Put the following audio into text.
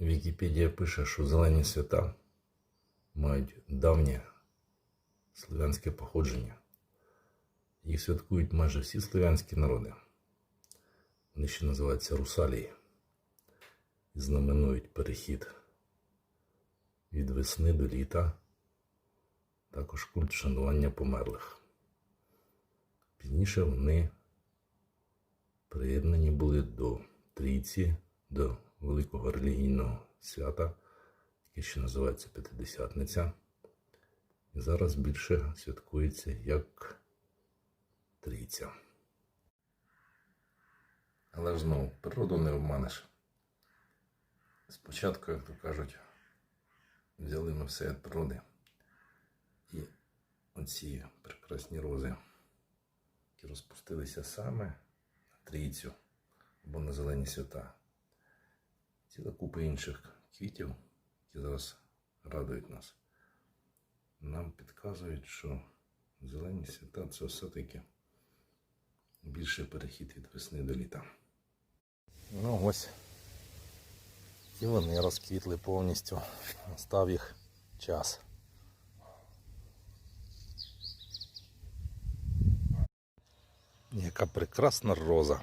Вікіпедія пише, що зелені свята мають давнє слов'янське походження. Їх святкують майже всі слов'янські народи. Вони ще називаються русалії і знаменують перехід від весни до літа, також культ шанування померлих. Пізніше вони приєднані були до трійці, до великого релігійного свята, яке ще називається П'ятидесятниця. І зараз більше святкується як трійця. Але ж знову природу не обманеш. Спочатку, як то кажуть, взяли ми все від природи. І оці прекрасні рози, які розпустилися саме на трійцю або на зелені свята. Ціла купа інших квітів, які зараз радують нас. Нам підказують, що зелені свята це все-таки більше перехід від весни до літа. Ну ось. І вони розквітли повністю. Настав їх час. Яка прекрасна роза.